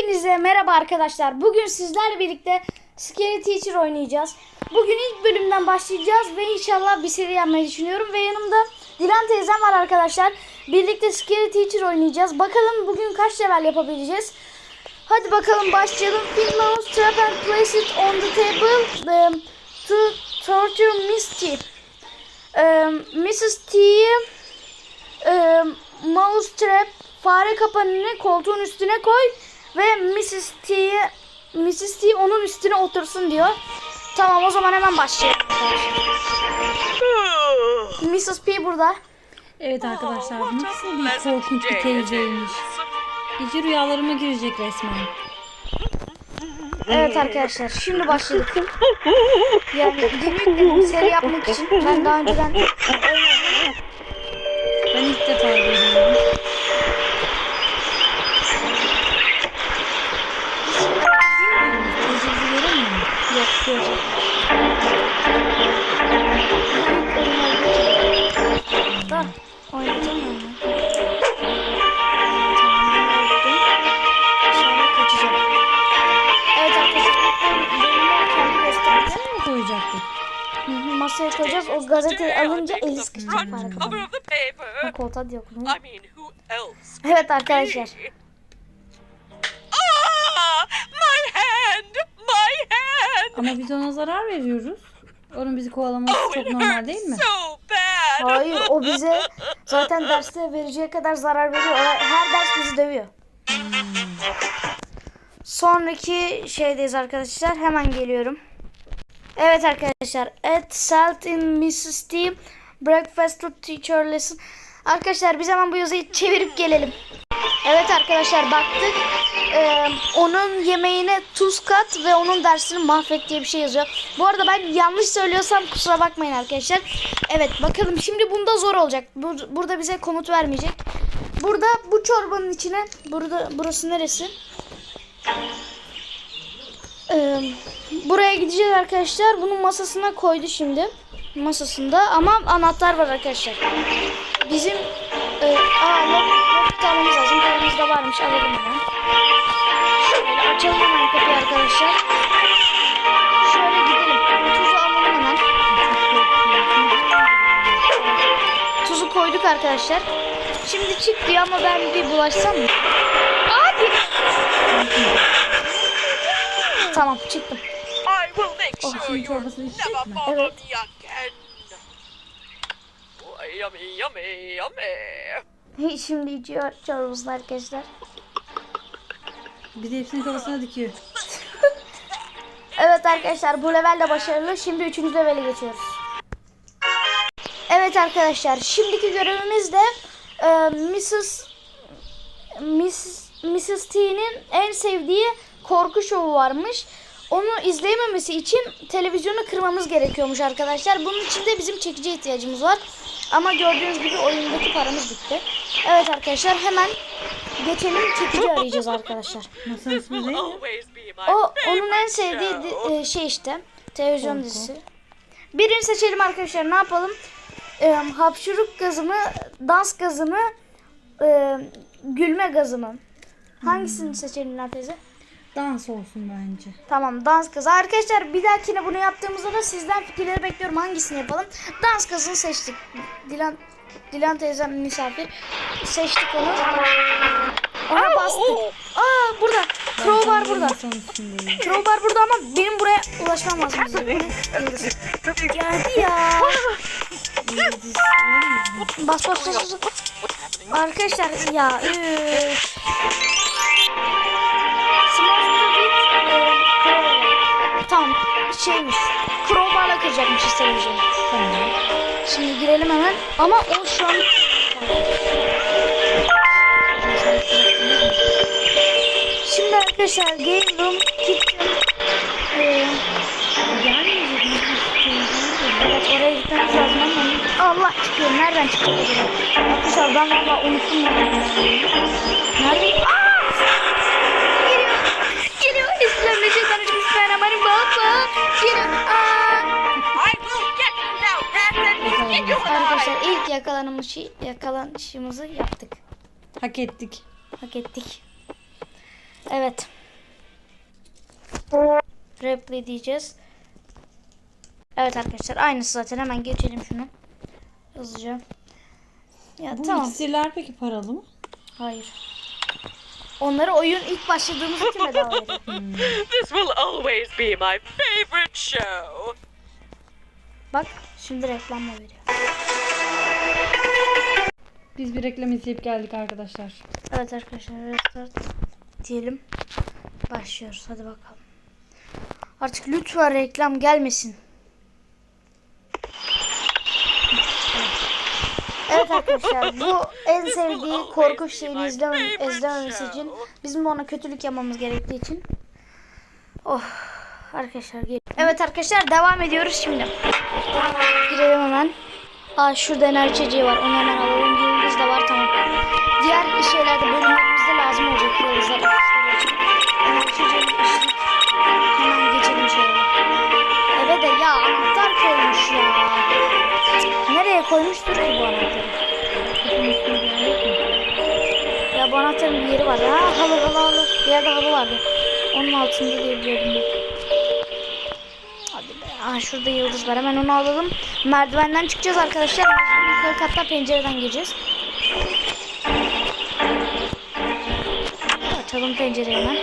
Hepinize merhaba arkadaşlar. Bugün sizlerle birlikte Scary Teacher oynayacağız. Bugün ilk bölümden başlayacağız ve inşallah bir seri yapmayı düşünüyorum. Ve yanımda Dilan teyzem var arkadaşlar. Birlikte Scary Teacher oynayacağız. Bakalım bugün kaç level yapabileceğiz. Hadi bakalım başlayalım. Pin mouse trap and place it on the table um, to torture Misty. Um, Mrs. T'yi um, mouse trap fare kapanını koltuğun üstüne koy ve Mrs. T'yi Mrs. T onun üstüne otursun diyor. Tamam o zaman hemen başlayalım. Mrs. P burada. Evet arkadaşlar bu nasıl bir korkunç bir teyzeymiş. Gece rüyalarıma girecek resmen. Evet arkadaşlar şimdi başladık. Yani yeni seri yapmak için ben daha önceden Ben ilk defa görüyorum. Bölümü kendi göstereceğim. Nereye koyacaktık? Masaya koyacağız. O gazeteyi alınca eli sıkışacak the paper. Koltuğa else? Evet arkadaşlar. Ama biz ona zarar veriyoruz. Onun bizi kovalaması Oh, çok normal değil mi? Hayır o bize zaten derste vereceği kadar zarar veriyor. Her ders bizi dövüyor. Sonraki şeydeyiz arkadaşlar. Hemen geliyorum. Evet arkadaşlar. At Salt in Mrs. T. Breakfast to Teacher Lesson. Arkadaşlar biz hemen bu yazıyı çevirip gelelim. Evet arkadaşlar baktık. Ee, onun yemeğine tuz kat ve onun dersini mahvet diye bir şey yazıyor. Bu arada ben yanlış söylüyorsam kusura bakmayın arkadaşlar. Evet bakalım şimdi bunda zor olacak. Bur- burada bize komut vermeyecek. Burada bu çorbanın içine burada burası neresi? Ee, buraya gideceğiz arkadaşlar. Bunun masasına koydu şimdi. Masasında ama anahtar var arkadaşlar. Bizim e, aa laptop almamız lazım. Paramızda varmış alalım hemen. Şöyle açalım hemen kapıyı arkadaşlar. Şöyle gidelim. Tuzu alalım hemen. Tuzu koyduk arkadaşlar. Şimdi çık diyor ama ben bir bulaşsam mı? Abi. tamam çıktım. I will make Oh, sure şimdi you çorbasını içecek never yummy, yummy, yummy. Şimdi içiyor çorbasını arkadaşlar. Bir de hepsini kafasına dikiyor. Evet arkadaşlar bu level de başarılı. Şimdi üçüncü levele geçiyoruz. Evet arkadaşlar şimdiki görevimiz de e, Mrs. Miss, Mrs. T'nin en sevdiği korku şovu varmış. Onu izleyememesi için televizyonu kırmamız gerekiyormuş arkadaşlar. Bunun için de bizim çekici ihtiyacımız var. Ama gördüğünüz gibi oyundaki paramız bitti. Evet arkadaşlar hemen geçelim çekici arayacağız arkadaşlar. Masanın ismi my O onun en sevdiği e, şey işte televizyon Korku. dizisi. Birini seçelim arkadaşlar. Ne yapalım? E, hapşuruk gazı mı, dans gazı mı, e, gülme gazı mı? Hangisini seçelim Nil teyze? Dans olsun bence. Tamam dans gazı. Arkadaşlar bir dahakine bunu yaptığımızda da sizden fikirleri bekliyorum. Hangisini yapalım? Dans gazını seçtik. Dilan Dilan teyzem misafir. Seçtik onu. Ona bastık. Aa burada. Crowbar burada. Crowbar burada ama benim buraya ulaşmam lazım. Yıldız. Geldi ya. Bas bas bas. bas. Arkadaşlar ya. üf. Tamam şeymiş. Crowbar'la kıracakmışız televizyonu. Tamam. Şimdi girelim hemen. Ama o şu an... Şimdi arkadaşlar Game Room, Kitchen... E? Evet oraya gitmemiz lazım ama Allah çıkıyor. Nereden acaba? Arkadaşlar ben valla unuttum. Nerede? Aa! Arkadaşlar ilk yakalanışı, yakalanışımızı yaptık. Hak ettik. Hak ettik. Evet. Replay diyeceğiz. Evet arkadaşlar aynısı zaten hemen geçelim şunu. Hızlıca. Ya Bu tamam. iksirler peki paralı mı? Hayır. Onları oyun ilk başladığımız için bedava veriyor. This will always be my favorite show. Bak şimdi reklamla veriyor. Biz bir reklam izleyip geldik arkadaşlar. Evet arkadaşlar restart diyelim. Başlıyoruz hadi bakalım. Artık lütfen reklam gelmesin. Evet arkadaşlar bu en sevdiği korku şeyini izleme, izlememesi için bizim ona kötülük yapmamız gerektiği için. Oh arkadaşlar gel. Evet arkadaşlar devam ediyoruz şimdi. Girelim hemen. Aa şurada enerji içeceği var. Onu hemen alalım. Yıldız da var tamam. Diğer şeylerde bölümlerimizde lazım olacak yıldızlar için. Enerji içeceğini içtik. Hemen geçelim şöyle. Eve de ya anahtar koymuş ya. Nereye koymuştur ki anahtarın bir yeri var. Ha halı halı halı. Bir yerde halı vardı. Onun altında diye biliyordum ben. Hadi be. Aha şurada yıldız var. Hemen onu alalım. Merdivenden çıkacağız arkadaşlar. Yukarı katta pencereden gireceğiz. Açalım pencereyi hemen.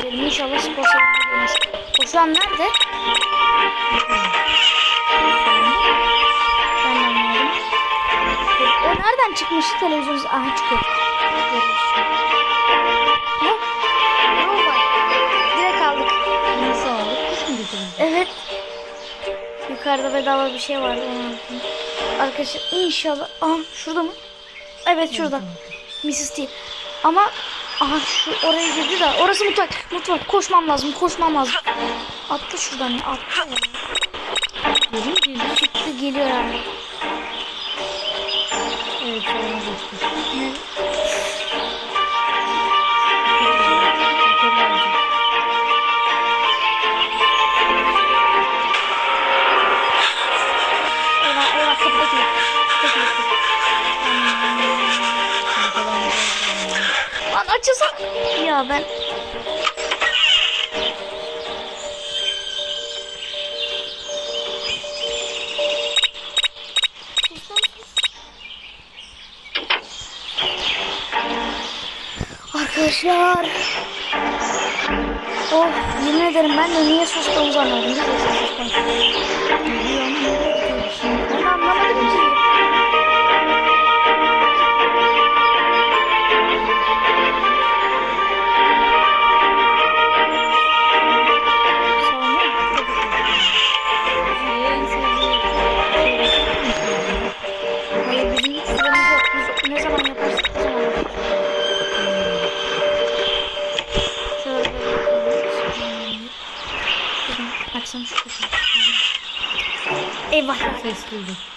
Girelim. İnşallah spor salonuna girmez. O şu an nerede? Nereden çıkmış televizyon? Aha çıkıyor. Evet. Yukarıda bedava bir şey vardı onu. Arkadaşlar inşallah. Aha şurada mı? Evet şurada. Mrs. T. Ama aha şu oraya girdi de orası mutfak. Mutfak. Koşmam lazım. Koşmam lazım. Attı şuradan ya. Attı. Geliyor geliyor. Çıktı geliyor yani. Evet. Ne? Lan açılsana. Ya ben Arkadaşlar. Oh yemin ederim ben de niye sustuğumuzu anladım. yapıldı.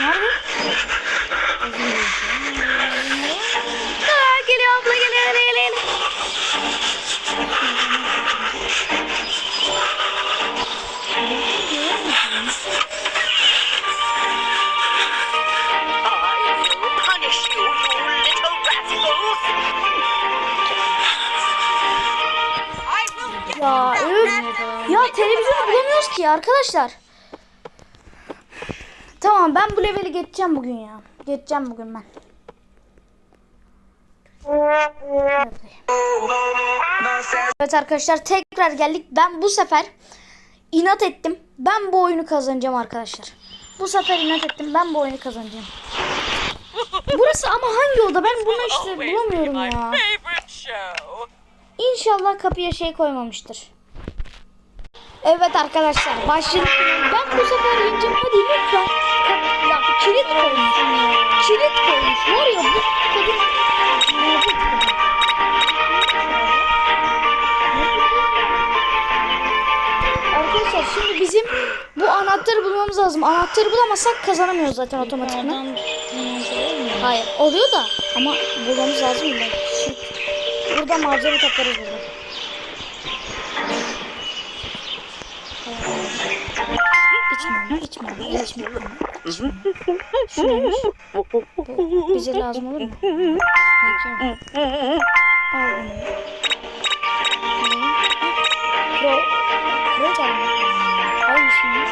Nerede? Aa, geliyor abla geliyor geliyor geliyor. Ya. Ya televizyonu bulamıyoruz ki arkadaşlar. Tamam ben bu leveli geçeceğim bugün ya. Geçeceğim bugün ben. Evet arkadaşlar tekrar geldik. Ben bu sefer inat ettim. Ben bu oyunu kazanacağım arkadaşlar. Bu sefer inat ettim. Ben bu oyunu kazanacağım. Burası ama hangi oda? Ben bunu işte bulamıyorum ya. İnşallah kapıya şey koymamıştır. Evet arkadaşlar başladık. Ben bu sefer yeneceğim. Hadi lütfen. Var ya bu kadın. Ne bu kadın? Arkadaşlar şimdi bizim bu anahtarı bulmamız lazım. Anahtarı bulamazsak kazanamıyoruz zaten otomatikman. Hayır oluyor da ama bulmamız lazım. Şimdi burada malzeme toplarız burada. İçme, içme, içme, içme. Şunaymış. Bu bize lazım olur mu? Peki. Al bunu. Kro, kro geldi. Hangisiymiş?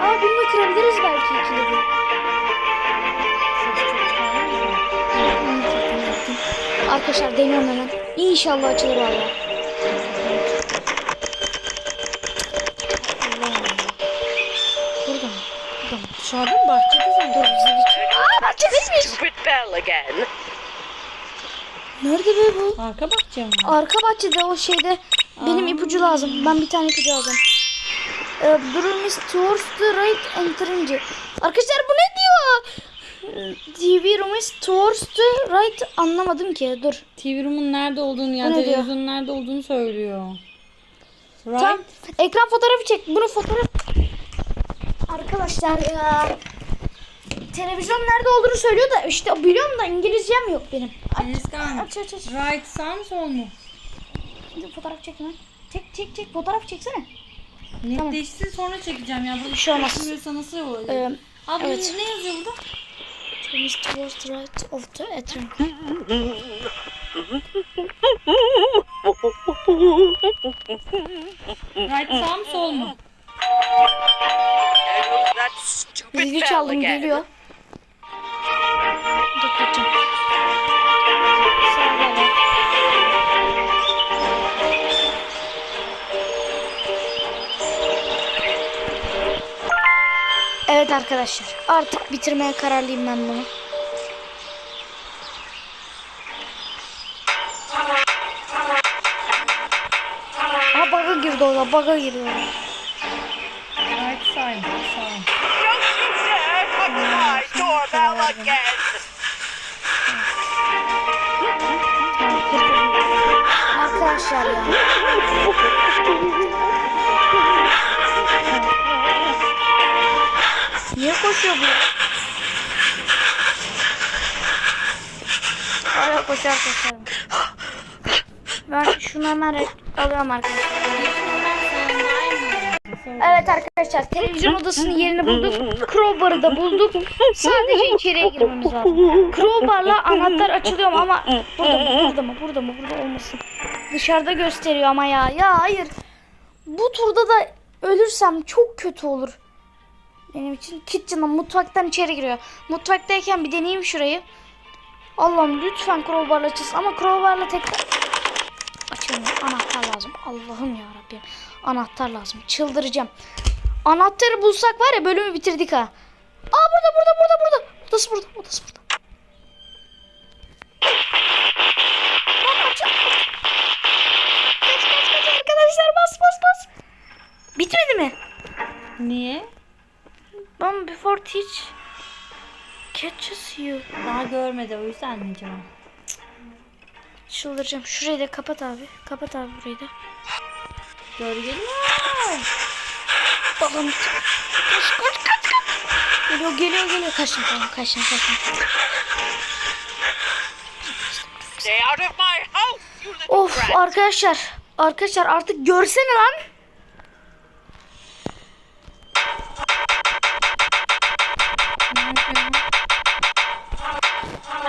Aa bunu da kırabiliriz belki ikili bir. Arkadaşlar deniyorum hemen. İnşallah açılır valla. Burada mı? Bahçede? Dur bizi bir... Aa bahçedeymiş. Stupid bell again. Nerede be bu? Arka bahçe mi? Arka bahçede o şeyde benim ipucu lazım. Ben bir tane ipucu alacağım. Ee, the room is towards the right entering. Arkadaşlar bu ne diyor? TV room is towards the right anlamadım ki. Dur. TV room'un nerede olduğunu yani ne televizyonun nerede olduğunu söylüyor. Right? Tam ekran fotoğrafı çek. Bunu fotoğraf. Arkadaşlar ya. Televizyon nerede olduğunu söylüyor da işte biliyorum da İngilizcem yok benim. Eniskan. aç aç aç. Right sağ sol mu? Fotoğraf çek lan. Çek çek çek fotoğraf çeksene. Netleşsin sonra çekeceğim ya. Bu Bir şey olmaz. Nasıl olur? Ee, Abi evet. ne yazıyor burada? İs towards the right of the entering. Right sağ mı sol mu? That stupid Zili bell çaldım again. geliyor. Dur kaçacağım. Evet arkadaşlar artık bitirmeye kararlıyım ben bunu. Aa bug'a girdi orada bug'a girdi sağ mı? Sağ. Don't you dare hit my ya. Niye koşuyor bu? Hala koşar koşar. Ben şunu hemen alıyorum arkadaşlar. Evet arkadaşlar televizyon odasının yerini bulduk. Crowbar'ı da bulduk. Sadece içeriye girmemiz lazım. Crowbar'la anahtar açılıyor ama burada mı? Burada mı? Burada mı? Burada olmasın. Dışarıda gösteriyor ama ya. Ya hayır. Bu turda da ölürsem çok kötü olur. Benim için kitchen'dan mutfaktan içeri giriyor. Mutfaktayken bir deneyeyim şurayı. Allah'ım lütfen crowbar'la açılsın ama crowbar'la tek açılmıyor. Anahtar lazım. Allah'ım ya Rabbim. Anahtar lazım. Çıldıracağım. Anahtarı bulsak var ya bölümü bitirdik ha. Aa burada burada burada burada. Odası burada. Odası burada. Lan kaç- Kaç kaç kaç arkadaşlar bas bas bas. Bitmedi mi? Niye? Ben before teach catches you. Daha görmedi o yüzden acaba? Çıldıracağım. Şurayı da kapat abi. Kapat abi burayı da. Gölgeli mi? Babam kaç kaç kaç kaç. Geliyor geliyor geliyor. Kaçtım tamam kaçtım kaçtım. Stay out of my house, you little Of arkadaşlar. Arkadaşlar artık görsene lan.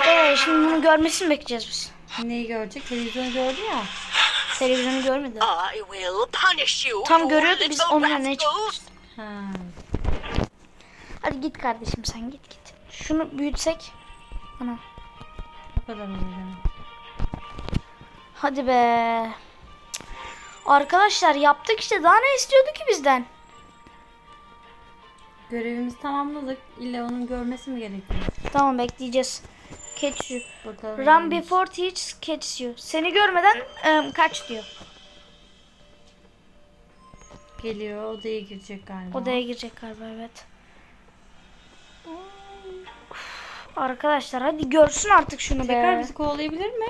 Ee, şimdi bunu görmesini bekleyeceğiz biz. Neyi görecek? Televizyonu gördü ya. Televizyonu görmedi. I will punish you, Tam görüyordu, biz onun önüne. Ha. Hadi git kardeşim sen git git. Şunu büyütsek. Ana. O kadar yani. Hadi be. Arkadaşlar yaptık işte. Daha ne istiyordu ki bizden? Görevimizi tamamladık. İlla onun görmesi mi gerekiyor? Tamam bekleyeceğiz. Catch you. Bakalım. Run before teach catch you. Seni görmeden ım, kaç diyor. Geliyor odaya girecek galiba. Odaya girecek galiba evet. Uf, Arkadaşlar hadi görsün artık şunu Tekrar be. bizi kovalayabilir mi?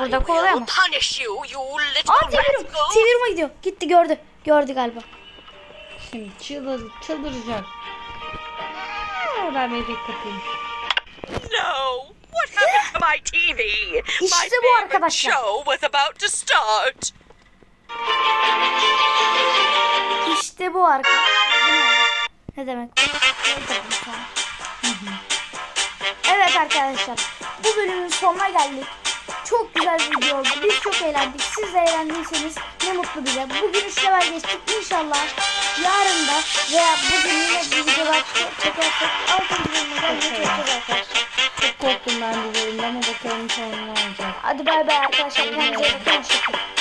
Burada kovalayamaz. Aa çeviriyorum. rascal. Çevirme gidiyor. Gitti gördü. Gördü galiba. Şimdi çıldır, çıldıracak. Aa, Ben bir kapayım. My TV? my İşte bu arkadaşlar. show was about to start. İşte bu arka. Bu ne? Ne demek bu? Evet arkadaşlar. Bu bölümün sonuna geldik. Çok güzel bir video oldu. Biz çok eğlendik. Siz de eğlendiyseniz ne mutlu bize. Bugün 3 level geçtik. İnşallah yarın da veya bugün yine bir çek- çekersek 6. bölümde görüşeceğiz arkadaşlar. Çok korktum ben bu bölümde ama bakalım sonunu alacak. Hadi bay bay arkadaşlar. Kendinize iyi bakın.